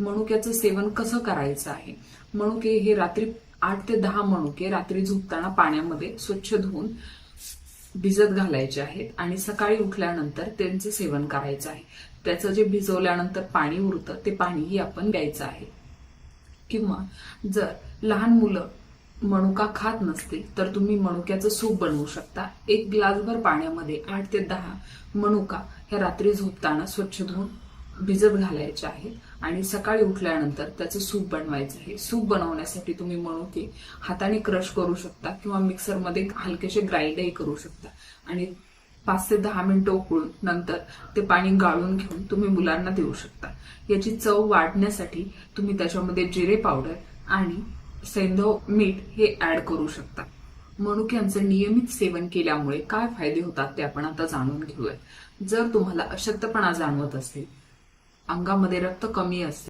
मनुक्याचं सेवन कसं करायचं आहे? मनुके हे रात्री आठ ते दहा मनुके रात्री झोपताना पाण्यामध्ये स्वच्छ धुवून भिजत घालायचे आहेत आणि सकाळी उठल्यानंतर त्यांचं सेवन करायचं आहे. त्याचं जे भिजवल्यानंतर पाणी उरतं ते पाणीही आपण द्यायचं आहे. किंवा जर लहान मुलं मनुका खात नसतील तर तुम्ही मनुक्याचं सूप बनवू शकता. एक ग्लासभर पाण्यामध्ये आठ ते दहा मनुका ह्या रात्री झोपताना स्वच्छ धुवून भिजत घालायचे आहेत आणि सकाळी उठल्यानंतर त्याचं सूप बनवायचं आहे. सूप बनवण्यासाठी तुम्ही मनुके हाताने क्रश करू शकता किंवा मिक्सरमध्ये हलकेसे ग्राइंडही करू शकता. आणि पाच ते दहा मिनिटं उकळून नंतर ते पाणी गाळून घेऊन तुम्ही मुलांना देऊ शकता. याची चव वाढण्यासाठी तुम्ही त्याच्यामध्ये जिरे पावडर आणि सैंधव मीठ हे ऍड करू शकता. मनुक्यांचं नियमित सेवन केल्यामुळे काय फायदे होतात ते आपण आता जाणून घेऊया जर तुम्हाला अशक्तपणा जाणवत असेल अंगामध्ये रक्त कमी असते.